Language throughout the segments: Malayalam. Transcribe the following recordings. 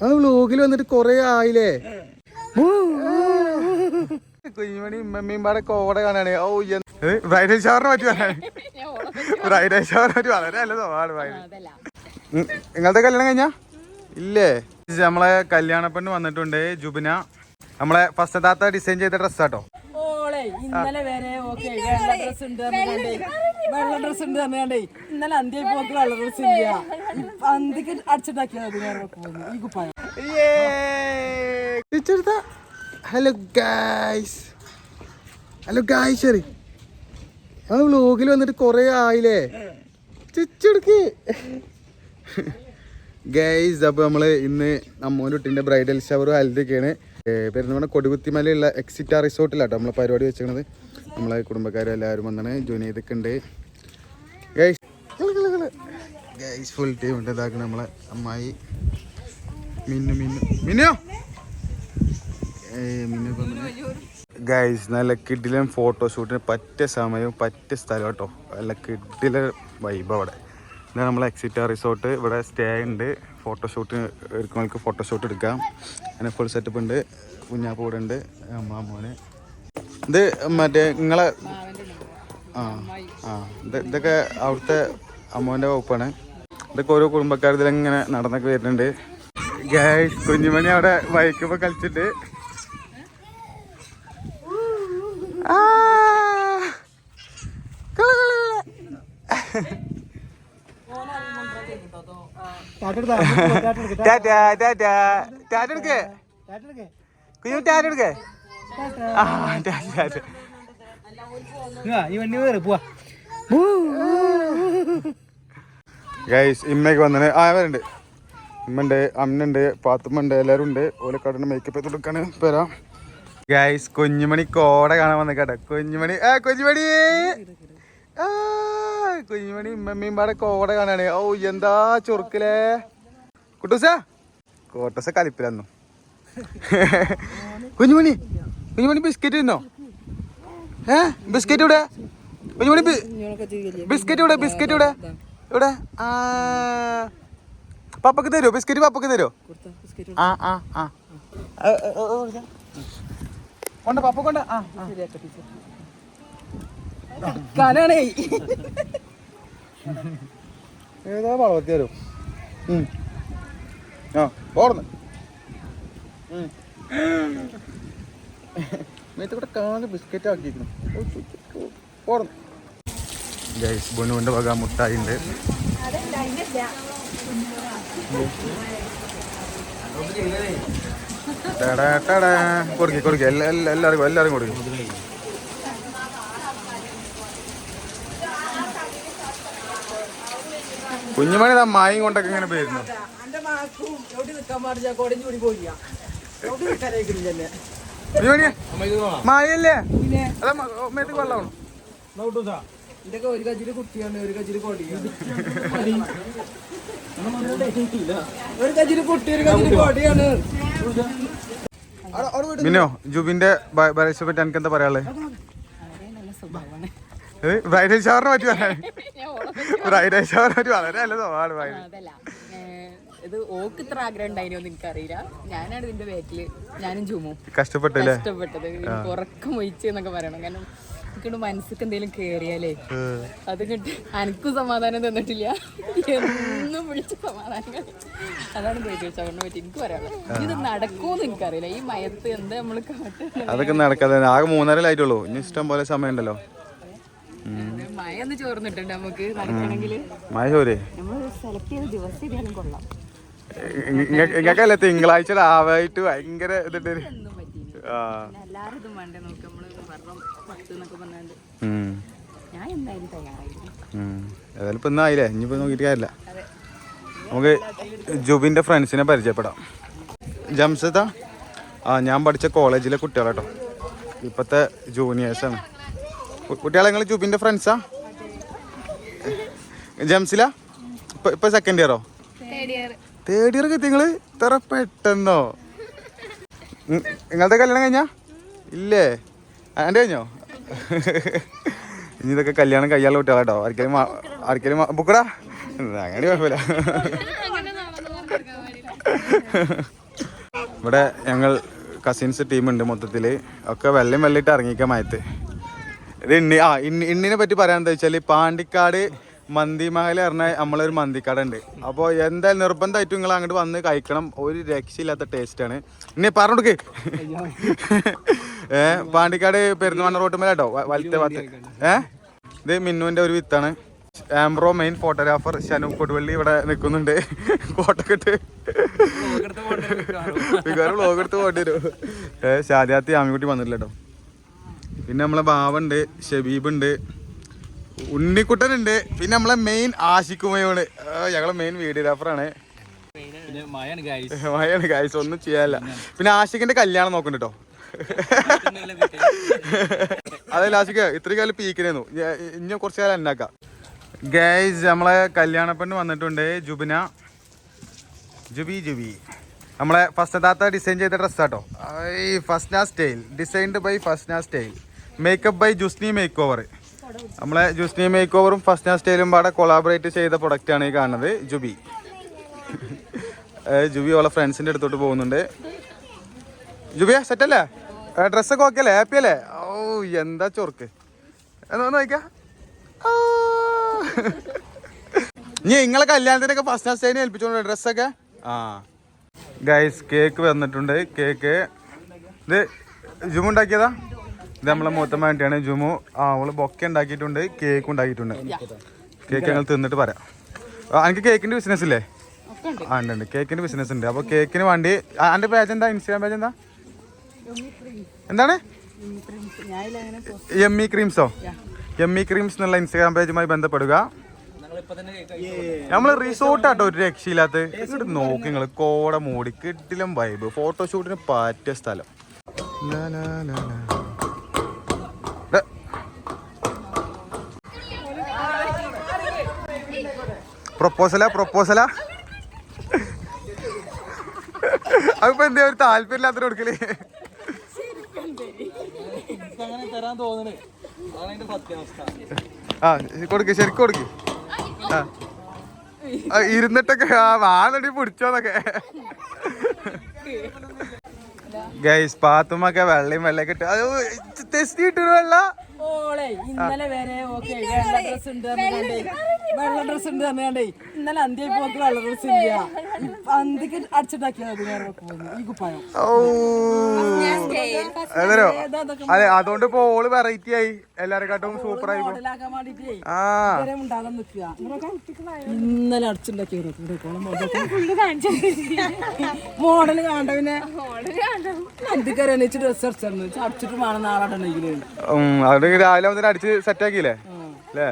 ഞങ്ങൾ വ്ലോഗിൽ വന്നിട്ട് കൊറേ ആയില്ലേ? കുഞ്ഞുമണി ഉമ്മയും പാടെ കോട കാണാണ്. ഓ ബ്രൈഡൽ ഷവറിനെ പറ്റി പറയാൻ. ബ്രൈഡൽ ഷവറിനെ പറ്റി വളരെ നല്ല സ്വഭാവമാണ് ബ്രൈഡൽ. നിങ്ങളുടെ കല്യാണം കഴിഞ്ഞാ? ഇല്ലേ? നമ്മളെ കല്യാണ പെണ്ണ് വന്നിട്ടുണ്ട് ജുബിന. നമ്മളെ ഫസ്റ്റ് താത്ത ഡിസൈൻ ചെയ്ത ഡ്രസ്സാട്ടോ ഇന്നലെ വരെ ഓക്കെ വെള്ള ഡ്രസ് ഉണ്ട് പറഞ്ഞാണ്ടേ വെള്ള ഡ്രസ് ഉണ്ട് പറഞ്ഞാണ്ടേ ഇന്നലെ അന്ത്യ പോക്ക് വെള്ള ഡ്രസ് ഇല്ല. ഇപ്പൊ അന്തിക്ക് അടിച്ചിട്ടാക്കിയത് വേറെ പോകുന്നു ഈ കുപ്പായം. ഹലോ ഗായ്സ് ഹലോ ഗായ്സ് ശരി ആ വ്ലോഗിൽ വന്നിട്ട് കൊറേ ആയില്ലേ? ചിച്ചെടുക്ക് ഗൈസ് അപ്പോൾ നമ്മൾ ഇന്ന് അമ്മോന്റെ കുട്ടീന്റെ ബ്രൈഡൽ ഷവർ ഹൽദിയൊക്കെയാണ്. പെരുന്നമണ കൊടുകുത്തിമലയുള്ള എക്സിറ്റ റിസോർട്ടിലാട്ടോ നമ്മളെ പരിപാടി വെച്ചിരിക്കുന്നത്. നമ്മളെ കുടുംബക്കാരും എല്ലാവരും വന്നാണ്. ജോയിൻ ചെയ്തൊക്കെ ഉണ്ട് ഗൈസ് ഫുൾ ടീം ഉണ്ട്. ഇതാക്കണം നമ്മളെ അമ്മായി മിന്നു മിന്നു. മിന്നോ? ഗൈസ് നല്ല കിഡിലും ഫോട്ടോഷൂട്ടിന് പറ്റിയ സമയവും പറ്റിയ സ്ഥലം കേട്ടോ നല്ല കിഡില വൈബ് അവിടെ. ഇതാണ് നമ്മളെ എക്സിറ്റ റിസോർട്ട് ഇവിടെ സ്റ്റേ ഉണ്ട്. ഫോട്ടോഷൂട്ട് എടുക്കുന്നവർക്ക് ഫോട്ടോഷൂട്ട് എടുക്കാം. അങ്ങനെ ഫുൾ സെറ്റപ്പ് ഉണ്ട്. കുഞ്ഞാപ്പ് ഇവിടെ ഉണ്ട് അമ്മാമോന് ഇത് മറ്റേ നിങ്ങളെ ആ ആ ഇത് ഇതൊക്കെ അവിടുത്തെ അമ്മോന്റെ വകുപ്പാണ് ഇതൊക്കെ ഓരോ കുടുംബക്കാർ ഇതിലിങ്ങനെ നടന്നൊക്കെ വരുന്നുണ്ട് ഗൈസ് കുഞ്ഞുമണി അവിടെ വൈക്കുമ്പോൾ കളിച്ചിട്ട്. ടാറ്റ. ടാറ്റാ, ടാറ്റാ. ടാറ്റ എടുക്ക്. കുഞ്ഞു ടാറ്റ എടുക്ക്. ആ, ടാറ്റ, ടാറ്റ. ഗൈസ് ഇമ്മയൊക്കെ വന്നേ ആ അവരുണ്ട് ഇമ്മണ്ട് അമ്മയുണ്ട് പാത്തുമ്മണ്ട് എല്ലാവരും ഉണ്ട് ഓലക്കാടിന് മേക്കപ്പ് ചെയ്ത് കൊടുക്കാണ് വരാം. ഗൈസ് കുഞ്ഞുമണി കോട കാണാൻ വന്ന കേട്ടോ കുഞ്ഞുമണി ആ കുഞ്ഞുമണി. ആ കുഞ്ഞുമണി ഇമ്മമ്മയും പാടെ കോട കാണാണ്. ഓ എന്താ ചൊറുക്കിലേ? കുട്ടൂസ കോട്ടസ കലിപ്പിലന്നു കുഞ്ഞുമണി കുഞ്ഞുമണി ബിസ്ക്കറ്റ് തിന്നോ? ഏ? ബിസ്ക്കറ്റ് ഇവിടെ? കുഞ്ഞുമണി ബിസ്ക്കറ്റ് ഇവിടെ ബിസ്ക്കറ്റ് ഇവിടെ. ഇവിടെ? പപ്പക്ക് തരുമോ ബിസ്ക്കറ്റ് പപ്പക്ക് തരുമോ ആ ആ ആ. കൊണ്ട പപ്പ കൊണ്ട ആ. കനാണേ ഏതാ വളർത്തിയാലോ ആ പോർന്ന് മേത്ത് കൂടെ കാൽ ബിസ്ക്കറ്റ് പോർന്ന് ഗൈസ് വക മുട്ടായി ഉണ്ട് കൊടുക്കി കൊടുക്കി. എല്ലാവർക്കും എല്ലാവരും കൊടുക്കും. കുഞ്ഞുമണി മായും കൊണ്ടൊക്കെ ഇങ്ങനെ പോയിരുന്നു മായല്ലേ അതാ മേത്തേക്ക് വെള്ളമാണോ ഇതൊക്കെ ഒരു കുട്ടിയാണ് ഒരു കൊടിയാണ് ഒരു കുട്ടി ഒരു കൊടിയാണ്. മിന്നോ ജുബിന്റെ പരീക്ഷ പറ്റി എനിക്ക് എന്താ പറയാനുള്ളത് ബ്രൈഡൽ ഷവറിനെ പറ്റി പറയാൻ. ബ്രൈഡൽ ഷവറിനെ പറ്റി വളരെ നല്ല സ്വഭാവമാണ് ഇത് ഓക്ക് ഇത്ര ആഗ്രഹം ഉണ്ടായിരുന്നു എനിക്കറിയില്ല. ഞാനാണ് ഇതിന്റെ ബാക്കിൽ ഞാനും ജുമും. കഷ്ടപ്പെട്ടല്ലേ കഷ്ടപ്പെട്ടത്. ഉറക്കം ഒഴിച്ച് എന്നൊക്കെ പറയണം. കാരണം എനിക്കൊണ്ട് മനസ്സിക്ക് എന്തെങ്കിലും കേറിയാലേ അത് കിട്ടി എനിക്കും സമാധാനം തന്നിട്ടില്ല. എന്നും വിളിച്ച സമാധാനങ്ങൾ. അതാണ് ഷവറിനെ പറ്റി എനിക്ക് പറയാനുള്ളത് ഇത് നടക്കുമെന്ന് എനിക്കറിയില്ല. ഈ മയത്ത് എന്താ നമ്മൾ കാട്ടുന്നത്? അതൊക്കെ നടക്കാതെ ആകെ മൂന്നരലായിട്ടുള്ളൂ. ഇനി ഇഷ്ടം പോലെ സമയമുണ്ടല്ലോ. മയ ഒന്ന് ചോർന്നിട്ടുണ്ട് നമുക്ക് നടക്കണമെങ്കിൽ മഴ ചോരേ. നമ്മൾ സെലക്ട് ചെയ്ത ദിവസം കൊള്ളാം. ഇങ്ങക്കല്ലേ തിങ്കളാഴ്ച രാവായിട്ട് ഭയങ്കര ഇതിട്ട്. ഏതായാലും ഇപ്പൊ ഇന്നായില്ലേ ഇനിയിപ്പോ നോക്കിയിട്ട് കാര്യമില്ല. നമുക്ക് ജുബിന്റെ ഫ്രണ്ട്സിനെ പരിചയപ്പെടാം. ജംസത്താ ആ ഞാൻ പഠിച്ച കോളേജിലെ കുട്ടികളാട്ടോ. ഇപ്പത്തെ ജൂനിയേഴ്സാണ്. കുട്ടികളെ നിങ്ങൾ ജുബിന്റെ ഫ്രണ്ട്സാ? ജംസില? ഇപ്പൊ ഇപ്പൊ സെക്കൻഡ് ഇയറോ തേർഡ് ഇയർ എത്തി നിങ്ങൾ? ഇത്ര പെട്ടെന്നോ? നിങ്ങളുടെ കല്യാണം കഴിഞ്ഞാ? ഇല്ലേ? ആന്റെ കഴിഞ്ഞോ? ഇനി ഇതൊക്കെ കല്യാണം കഴിയാനുള്ള കുട്ടികളാട്ടോ. ആർക്കെങ്കിലും ആർക്കെങ്കിലും ബുക്കടാ? അങ്ങനെ കുഴപ്പമില്ല. ഇവിടെ ഞങ്ങൾ കസിൻസ് ടീമുണ്ട് മൊത്തത്തിൽ ഒക്കെ വെള്ളം വെള്ളിട്ട് ഇറങ്ങിക്കാൻ മയത്ത്. ഇത് ഇണ്ണി ആ ഇണ്ണി ഇണ്ണിനെ പറ്റി പറയാൻ എന്താ വെച്ചാൽ പാണ്ടിക്കാട് മന്തി മഹൽ പറഞ്ഞ നമ്മളൊരു മന്തിക്കട ഉണ്ട് അപ്പോൾ എന്തായാലും നിർബന്ധമായിട്ടും നിങ്ങൾ അങ്ങോട്ട് വന്ന് കഴിക്കണം. ഒരു രക്ഷയില്ലാത്ത ടേസ്റ്റാണ് ഇനി പറഞ്ഞോടുക്ക് ഏ പാണ്ടിക്കാട് പെരുന്തമണ്ണ റോട്ടുമേലാട്ടോ വലത്തെ ഭാഗത്ത്. ഏ? ഇത് മിന്നുവിന്റെ ഒരു വിത്താണ്. ആംബ്രോ മെയിൻ ഫോട്ടോഗ്രാഫർ ഷനു കൊടുവള്ളി ഇവിടെ നിൽക്കുന്നുണ്ട് കോട്ടക്കെട്ട് വികാരം വ്ളോഗ് എടുത്ത് പോകേണ്ടി വരും. ഏഹ് ഷാദിയാത്തി ആമിക്കുട്ടി വന്നിട്ടില്ല കേട്ടോ പിന്നെ നമ്മളെ ബാവുണ്ട് ഷബീബ് ഉണ്ട്. ഉണ്ണിക്കുട്ടനുണ്ട്. പിന്നെ നമ്മളെ മെയിൻ ആശിക്കുമയോണ് ഞങ്ങളെ മെയിൻ വീഡിയോഗ്രാഫറാണ് ആണ് മയാണ് ഗായ്സ് ഒന്നും ചെയ്യാനില്ല. പിന്നെ? ആശിക്കിന്റെ കല്യാണം നോക്കുന്നുണ്ട് കേട്ടോ അതെ ലാഷിക്ക് ഇത്രയും കാലം പീക്കിനു ഇനി കുറച്ച് കാലം എന്നാക്ക ഗൈസ് നമ്മളെ കല്യാണ പെണ്ണ് വന്നിട്ടുണ്ട് ജുബിന. ജുബി ജുബി. നമ്മളെ ഫസ്റ്റ് താത്ത ഡിസൈൻ ചെയ്ത ഡ്രസ്സാട്ടോ ഈ Fasna style designed by Fasna style makeup by Jusni makeover നമ്മളെ ജുസ്നി മേക്ക് ഓവറും ഫസ്ന സ്റ്റൈലും പാടെ കൊളാബറേറ്റ് ചെയ്ത പ്രൊഡക്റ്റ് ആണ് ഈ കാണുന്നത് ജുബി. ജുബി ഓളെ ഫ്രണ്ട്സിന്റെ അടുത്തോട്ട് പോകുന്നുണ്ട്. ജുബിയ സെറ്റല്ലേ ഡ്രസ്സൊക്കെ ഓക്കെ അല്ലേ? ഹാപ്പി അല്ലേ? ഓ എന്താ ചൊർക്ക് എന്നൊന്ന് നോക്കാ. ഇനി നിങ്ങളെ കല്യാണത്തിനൊക്കെ ഫസ്റ്റ് സ്റ്റൈന് ഏൽപ്പിച്ചോണ്ട് ഡ്രസ്സൊക്കെ ആ. ഗൈസ് കേക്ക് വന്നിട്ടുണ്ട്. കേക്ക് ഇത് ജുമു ഉണ്ടാക്കിയതാ? ഇത് നമ്മളെ മൂത്തമ്മ വേണ്ടിയാണ് ജുമു. ആ അവൾ ബൊക്കെ ഉണ്ടാക്കിയിട്ടുണ്ട് കേക്ക് ഉണ്ടാക്കിയിട്ടുണ്ട്. കേക്ക് ഞങ്ങൾ തിന്നിട്ട് പറയാം. എനിക്ക് കേക്കിന്റെ ബിസിനസ് ഇല്ലേ? ഒക്കെ ഉണ്ട് ആ ഉണ്ട് ഉണ്ട്. കേക്കിന്റെ ബിസിനസ് ഉണ്ട്. അപ്പോൾ കേക്കിന് വേണ്ടി അന്റെ പേജ് എന്താ? ഇൻസ്റ്റാഗ്രാം പേജ് എന്താ? എന്താണ്? എം എമ്മി ക്രീംസോ എമ്മി ക്രീംസ് എന്നുള്ള ഇൻസ്റ്റാഗ്രാം പേജുമായി ബന്ധപ്പെടുക. നമ്മൾ തന്നെ നമ്മൾ റിസോർട്ടാട്ടോ ഒരു രക്ഷയില്ലാത്ത. ഇങ്ങോട്ട് നോക്കി നിങ്ങൾ കോട മൂടി കിട്ടിലും വൈബ് ഫോട്ടോഷൂട്ടിന് പറ്റിയ സ്ഥലം. ലാ, ലാ, ലാ, ലാ. ദേ. പ്രൊപ്പോസലാ പ്രൊപ്പോസലാ അതിപ്പോ എന്താ ഒരു താല്പര്യമില്ലാത്ത കൊടുക്കൽ? ആ കൊടുക്ക് ശരിക്കും കൊടുക്ക്. ആ. ഇരുന്നിട്ടൊക്കെ ആ വാളടി പിടിച്ചോന്നൊക്കെ. ഗൈസ് പാത്തുമൊക്കെ വെള്ളയും വെള്ളയൊക്കെ ഇട്ട് അത് ടെസ്റ്റ് കിട്ടൊരു വെള്ള ഓളെ ഇന്നലെ വരെ ഓക്കെ ഡ്രസ് ഉണ്ട് വെള്ള ഡ്രസ് ഉണ്ട് തന്നെയാണ്ടേ ഇന്നലെ അന്ത്യ പോക്ക് വെള്ള ഡ്രസ് ഇല്ല. അന്ത്യക്ക് അന്തിക്ക് അടിച്ചിട്ടാക്കിയത് ഈ കുപ്പായം. അതോ അതുകൊണ്ട് ഇപ്പൊ ഓൾ വെറൈറ്റി ആയി. എല്ലാരെക്കാട്ടും സൂപ്പർ ആയി ഇന്നലെ അടിച്ചിണ്ടാക്കിയത് മോഡൽ കാണണ്ട പിന്നെ. അന്തിക്കറി എണീച്ച് ഡ്രസ് അടിച്ചിരുന്നു അടിച്ചിട്ട് വേണം നാളെ അതുകൊണ്ട് രാവിലെ അടിച്ച് സെറ്റ് ആക്കിയില്ലേ? അല്ലേ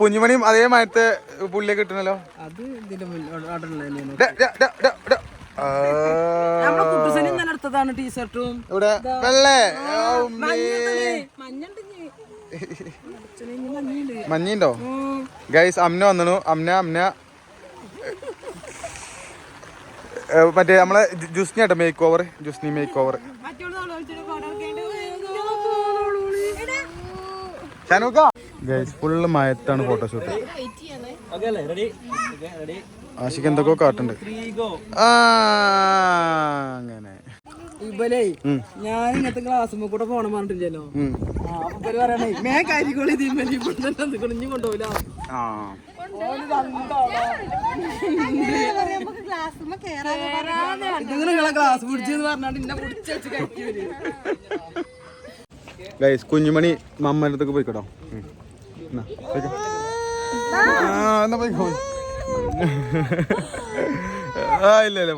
കുഞ്ഞുമണിയും അതേ കിട്ടണല്ലോ അത് ഇതിന്റെ മുന്നോട്ടുള്ള day, day, day, day, day. ആ. നമ്മളെ കുട്ടുസനി ഇന്നലെ എടുത്തതാണ് ടീഷർട്ടും. ഇവിടെ വെള്ളേ. ഔ, മേ. മഞ്ഞുണ്ടോ ഗൈസ് അമ്ന വന്നു അമ്ന അമ്ന. മറ്റേ നമ്മളെ ജുസ്നി ആട്ടോ makeover Jusni makeover guys full മയത്താണ് photoshoot ആശിക്ക് എന്തൊക്കെയോ കാട്ടുണ്ട് അങ്ങനെ. ഇവലേ ഞാൻ ഇങ്ങനത്തെ ക്ലാസ് കൂടെ പോണം പറഞ്ഞിട്ടില്ലല്ലോ. അപ്പൊ പറയണേ മേ കരിക്കോളി കൊണ്ടുപോയില്ല നിങ്ങളെ ക്ലാസ് പിടിച്ചെന്ന് പറഞ്ഞാണ്ട് ഇന്നെ പിടിച്ച് വെച്ച് കയറ്റി വരും ഗൈസ് കുഞ്ഞുമണി മമ്മന്റെ അടുത്തേക്ക് പോയിക്കോട്ടോ. എന്നാ, പോയിക്കോ. ആ, പോയിക്കോ. ആ ഇല്ല ഇല്ല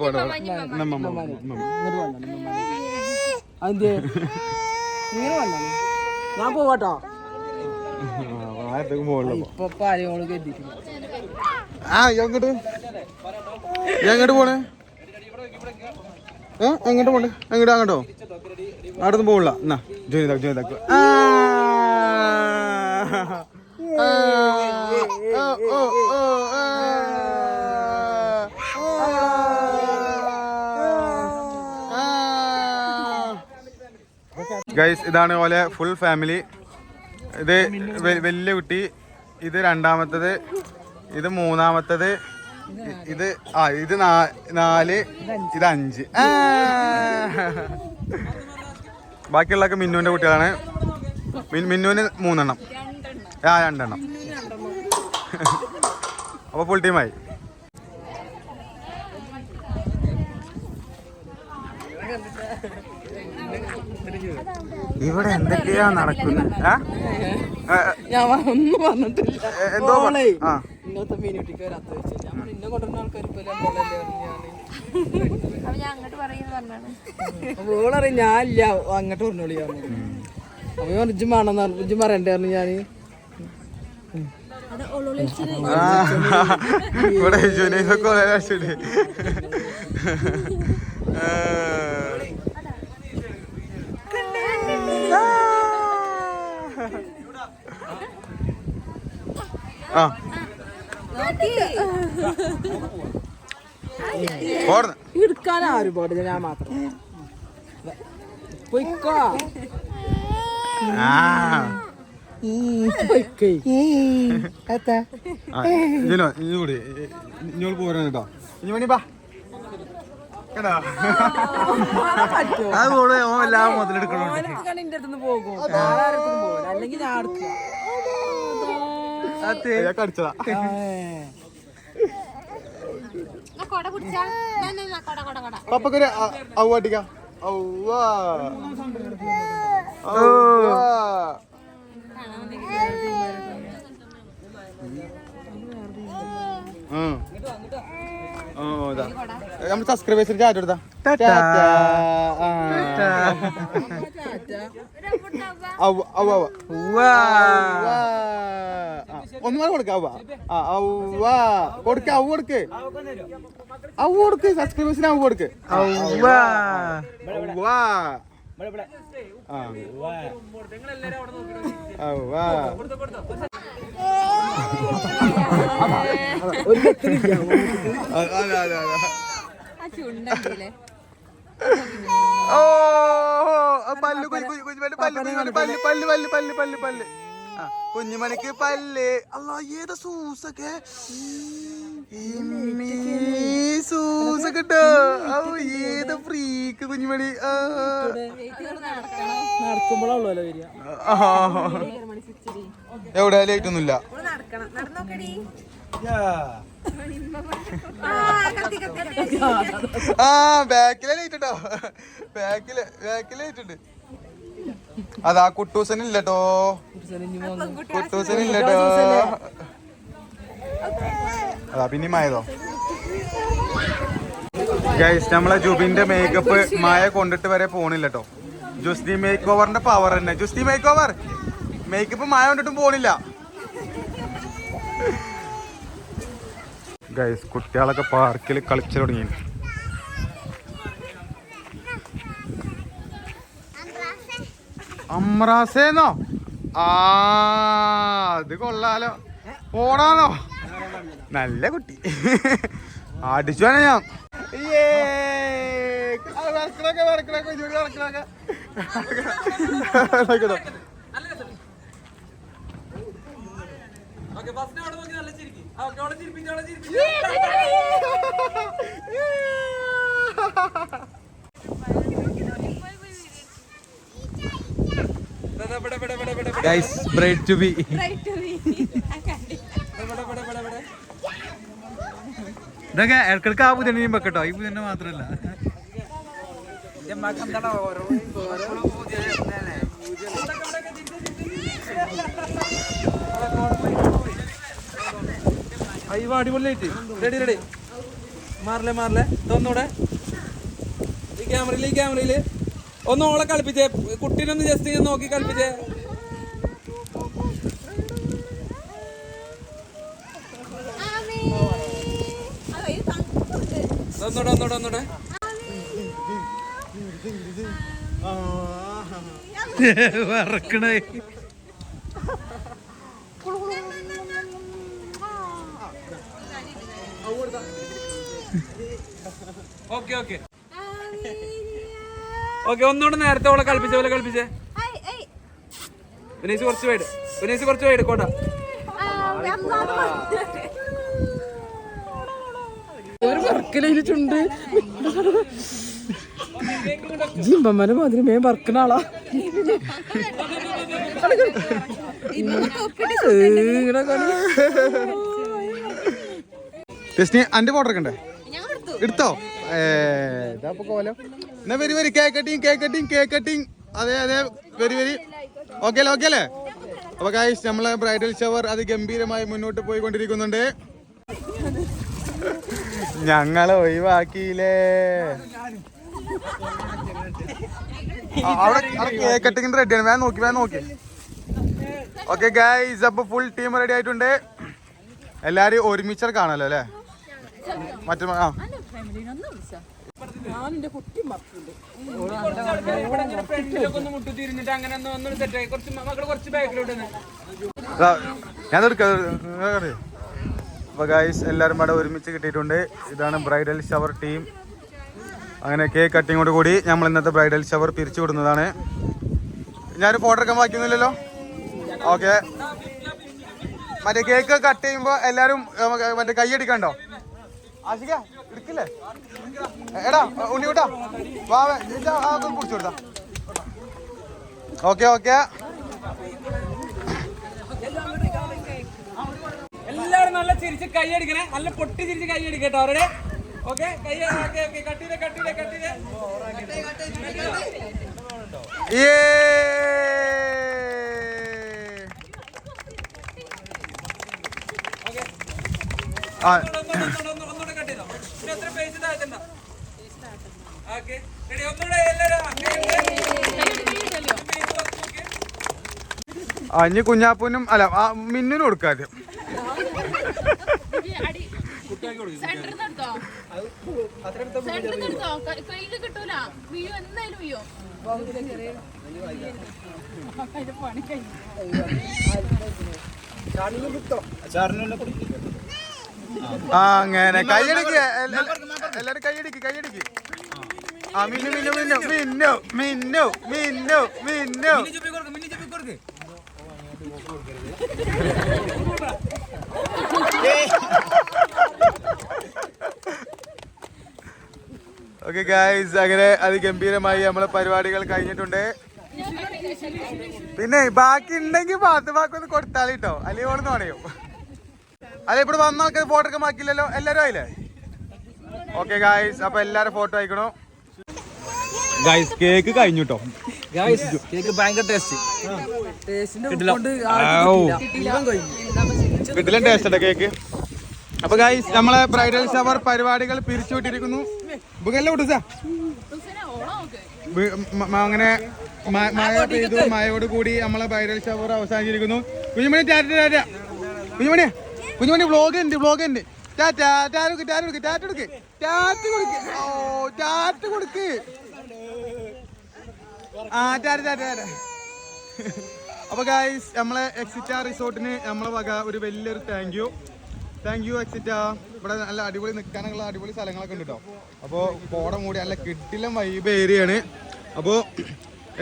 ഞാൻ പോവാട്ടോ ആ, ആയിരത്തേക്ക് പോകണല്ലോ ഇപ്പൊ പാലയോൾ കരുതിയിട്ടുണ്ട് ആ എങ്ങോട്ട്? എങ്ങോട്ട് പോണേ? ഏ എങ്ങോട്ട് പോണേ? എങ്ങോട്ട് അങ്ങോട്ടോ? അടുത്തും പോകില്ല എന്നാ ജോലി ഓ, ഓ, ഓ, ആ. ഗൈസ് ഇതാണ് പോലെ ഫുൾ ഫാമിലി ഇത് വലിയ കുട്ടി ഇത് രണ്ടാമത്തത് ഇത് മൂന്നാമത്തത് ഇത് ആ ഇത് നാല് ഇത് അഞ്ച്. ബാക്കിയുള്ളൊക്കെ മിന്നുവിന്റെ കുട്ടികളാണ്. മിന്നുവിന് മൂന്നെണ്ണം. ആ രണ്ടെണ്ണം. അപ്പൊ ഫുൾ ടീമായി ഇവിടെ എന്തൊക്കെയാ നടക്കുന്നത്? ഞാൻ ഒന്നും പറഞ്ഞിട്ടില്ല. എന്തോ ഇന്നത്തെ മീനുട്ടിക്ക് വരാത്ത വെച്ചു ഞാൻ ഇന്ന കൊണ്ടുവരുന്ന ആൾക്കാർ ഇപ്പൊ ഞാൻ അങ്ങോട്ട് ഞാൻ ഇല്ല പറഞ്ഞോളി പറഞ്ഞു അപ്പൊ ഞാൻ ഇജ്ജും വേണമെന്ന് പറഞ്ഞു. ഇജ്ജും പറയണ്ടേ പറഞ്ഞു ഞാൻ. ആ, ഇവിടെ ജുനൈസൊക്കെ വളരെ രസമുണ്ട്. ആ. എടുക്കാൻ ആരും പാടില്ല ഞാൻ മാത്രം. പൊയ്ക്കോ. ആ. ഇഞ്ഞോട് കേട്ടോ. ഇനി മണി ബാ കേട്ടോ അത് കൂടെ ഓ എല്ലാം മുതലെടുക്കണോ എന്റെ അടുത്തുനിന്ന് പോകും. ഞാൻ ആരുടെ പോകില്ല അല്ലെങ്കിൽ ഞാൻ അടുക്കുക കടിച്ചതാ കൊട പിടിച്ചാ ഞാൻ നിന്നാ, കൊട കൊട കൊട പപ്പക്കൊരു ഔവാട്ടിക്ക ഔവാ ഔവാ നമ്മൾ സബ്സ്ക്രൈബേഴ്സിന് ചാറ്റ് എടുത്താ ഒന്നും കൂടെ കൊടുക്ക അവ ഔവ കൊടുക്ക അവ കൊടുക്ക് അവ കൊടുക്ക് സബ്സ്ക്രൈബേഴ്സിന് അവ കൊടുക്ക് ഔവ ഓ പല്ല് കുഞ്ഞു കുഞ്ഞു കുഞ്ഞുമണി പല്ല് കുഞ്ഞുമണി പല്ല് പല്ല് പല്ല് പല്ല് പല്ല് പല്ല് ആ കുഞ്ഞുമണിക്ക് പല്ല്. അല്ല ഏതാ സൂസൊക്കെ? ഏതാ ഫ്രീക്ക് കുഞ്ഞുമണി. വരിക. എവിടെ? ലേറ്റ് ഒന്നുമില്ല ആ ബാക്കിലെ ലേറ്റ് ഉണ്ടോ ബാക്കിൽ ബാക്കിൽ ലേറ്റ് ഉണ്ട് അതാ കുട്ടൂസനില്ലട്ടോ. കുട്ടൂസനില്ലട്ടോ. അതാ പിന്നെ മായതോ ഗൈസ് നമ്മളെ ജുബിന്റെ മേക്കപ്പ് മായ കൊണ്ടിട്ട് വരെ പോണില്ല പോണില്ലട്ടോ. ജുസ്തി മേക്ക് ഓവറിന്റെ പവർ തന്നെ. ജുസ്തി മേക്ക് ഓവർ മേക്കപ്പ് മായ കൊണ്ടിട്ടും പോണില്ല. ഗൈസ് കുട്ടികളൊക്കെ പാർക്കിൽ കളിച്ചു തുടങ്ങി. അമ്രാസേന്നോ? ആ അത് കൊള്ളാലോ. ഓടാനോ നല്ല കുട്ടി. അടിച്ചു തന്നെ ഞാൻ. ഏ, ആ, വരക്കണൊക്കെ, വരക്കണൊക്കെ, ജോലി വരക്കണൊക്കെ. വരക്കണോ? ഗൈസ് ബ്രൈഡ് ടു ബി ഇതൊക്കെ ഇടക്കിടക്ക് ആ പുതിയ വെക്കട്ടോ. ഈ പുതിയ മാത്രല്ല അയ്യോ അടിപൊളിയായിട്ട് റെഡി റെഡി മാറില്ലേ മാറില്ലേ? ഇതൊന്നൂടെ ഈ ക്യാമറയിൽ ഈ ക്യാമറയിൽ ഒന്ന് ഓളെ കളിപ്പിച്ചേ. കുട്ടീനൊന്ന് ജസ്റ്റ് നോക്കി കളിപ്പിച്ചേ. ഒന്നൂടെ ഒന്നൂടെ ഒന്നൂടെ വറക്കണേ. Okay okay. ഓക്കെ ഒന്നുകൂടെ നേരത്തെ ഓളെ കളിപ്പിച്ച പോലെ കളിപ്പിച്ചേ. വിനീസ് കുറച്ച് വൈഡ് വിനീസ് കുറച്ച് വൈഡ് കോട്ട. ഒരു ജിമ്പമ്മന്റെ മാതിരി മേ വർക്കുന്ന ആളാ. അന്റെ ഫോട്ടോ എടുക്കണ്ടേ എടുത്തോ? ഏ, വെരി കോലം. എന്നാ വരി വരി cake cutting cake cutting cake cutting അതെ അതെ വെരി വെരി. ഓക്കെ അല്ലേ ഓക്കെ അല്ലേ? അപ്പൊ ഗായ്സ് നമ്മളെ ബ്രൈഡൽ ഷവർ അത് ഗംഭീരമായി മുന്നോട്ട് പോയിക്കൊണ്ടിരിക്കുന്നുണ്ട്. ഞങ്ങളെ ഒഴിവാക്കിയില്ലേ? അവിടെ കേക്ക് കട്ടിങ്ങിന്റെ റെഡിയാണ് വേഗം നോക്കി വേഗം നോക്കി. ഓക്കെ ഗൈസ് അപ്പൊ ഫുൾ ടീം റെഡി ആയിട്ടുണ്ട്. എല്ലാരും ഒരുമിച്ച് കാണല്ലോ അല്ലേ? മറ്റു ആ. ഞാൻ അപ്പൊ ഗായ്സ് എല്ലാവരും അവിടെ ഒരുമിച്ച് കിട്ടിയിട്ടുണ്ട്. ഇതാണ് ബ്രൈഡൽ ഷവർ ടീം. അങ്ങനെ കേക്ക് കട്ടിങ്ങോട് കൂടി നമ്മൾ ഇന്നത്തെ ബ്രൈഡൽ ഷവർ പിരിച്ചു വിടുന്നതാണ്. ഞാൻ ഫോട്ടോ എടുക്കാൻ വായിക്കുന്നില്ലല്ലോ ഓക്കെ മറ്റേ കേക്ക് കട്ട് ചെയ്യുമ്പോ എല്ലാരും മറ്റേ കൈ അടിക്കണ്ടോ ആശിക എടുക്കില്ലേ? എടാ ഉണ്ണി കൂട്ടാ കുടിച്ചു കൊടുത്താ. ഓക്കെ ഓക്കെ എല്ലാവരും നല്ല ചിരിച്ച് കൈയടിക്കണേ നല്ല പൊട്ടി ചിരിച്ച് കൈ അടിക്കട്ടോ അവരുടെ. ഓക്കെ? കൈ ഓക്കെ ഓക്കെ. കട്ടിയിലെ കട്ടിയിലെ കട്ടിയിലെ ആ. ഒന്നുകൂടെ കട്ട് ചെയ്തോ? പിന്നെ എത്ര പേജ് താഴ്ത്തണ്ട ഓക്കെ. റെഡി ഒന്നുകൂടെ എല്ലാവരും ആ, ഇനി കുഞ്ഞാപ്പൂനും അല്ല ആ, മിന്നിനും കൊടുക്കാം കിട്ടൂല വീയോ എന്തായാലും വീയോ അതിന്റെ പണി കഴിഞ്ഞു ആ അങ്ങനെ. കൈയടിക്ക്. എല്ല- എല്ലാരും കൈയടിക്ക് കൈയടിക്ക്. ആ മിന്നു മിന്നു മിന്നു. മിന്നു മിന്നു മിന്നു മിന്നു മിന്നി ചുപ്പി കൊടുക്ക് മിന്നി ചുപ്പി കൊടുക്ക് ഓക്കെ ഗായ്സ് അങ്ങനെ അതിഗംഭീരമായി നമ്മളെ പരിപാടികൾ കഴിഞ്ഞിട്ടുണ്ട്. പിന്നെ ബാക്കി ഉണ്ടെങ്കിൽ ബാത്ത് ബാക്കൊന്ന് കൊടുത്താൽ കേട്ടോ അല്ലെങ്കിൽ ഓടുന്ന് പറയോ. അല്ല ഇവിടെ വന്ന ആൾക്കാർ ഫോട്ടോ ഒക്കെ ബാക്കിയില്ലല്ലോ എല്ലാരും ആയില്ലേ? ഓക്കെ ഗായ്സ് അപ്പൊ എല്ലാരും ഫോട്ടോ അയക്കണോ? ഗായ്സ് കേക്ക് കഴിഞ്ഞു കേട്ടോ കേക്ക് ഭയങ്കര ടേസ്റ്റ്. കിട്ടില്ല. ടേസ്റ്റ് കേക്ക് അപ്പൊ ഗായ്സ് നമ്മളെ ബ്രൈഡൽ ഷവർ പരിപാടികൾ പിരിച്ചുവിട്ടിരിക്കുന്നു. വിട്ടുസാ അങ്ങനെ മഴ പെയ്തു മഴയോട് കൂടി നമ്മളെ bridal shower അവസാനിച്ചിരിക്കുന്നു. Kunjumani tata tata Kunjumani Kunjumani blog ഉണ്ട് ബ്ലോഗ് ഉണ്ട്. ടാറ്റ ടാറ്റ കൊടുക്ക് ടാറ്റ കൊടുക്ക് ടാറ്റ കൊടുക്ക് ടാറ്റ കൊടുക്ക്. ഓ ടാറ്റ കൊടുക്ക്. ആ ടാറ്റ ടാറ്റ ടാറ്റ അപ്പൊ ഗായ്സ് നമ്മളെ എക്സിറ്റ റിസോർട്ടിന് നമ്മളെ വക ഒരു വലിയൊരു താങ്ക് യു താങ്ക് യു എക്സിറ്റ ഇവിടെ നല്ല അടിപൊളി നിൽക്കാനുള്ള അടിപൊളി സ്ഥലങ്ങളൊക്കെ ഉണ്ട് കേട്ടോ അപ്പോൾ കോട മൂടി നല്ല കിട്ടിലും വൈബ് ഏരിയയാണ്. അപ്പോൾ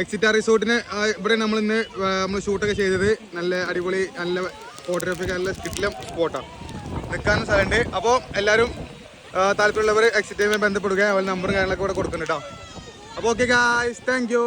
എക്സിറ്റ റിസോർട്ടിന് ഇവിടെ നമ്മൾ ഇന്ന് നമ്മൾ ഷൂട്ടൊക്കെ ചെയ്തത് നല്ല അടിപൊളി നല്ല ഫോട്ടോഗ്രാഫിക്ക് നല്ല കിട്ടിലും സ്പോട്ടാണ് നിൽക്കാനും സ്ഥലമുണ്ട്. അപ്പോൾ എല്ലാവരും താല്പര്യമുള്ളവർ എക്സിറ്റുമായി ബന്ധപ്പെടുക. അവരുടെ നമ്പറും കാര്യങ്ങളൊക്കെ ഇവിടെ കൊടുക്കുന്നുണ്ട് കേട്ടോ അപ്പോൾ ഓക്കെ ഗായ്സ് താങ്ക് യു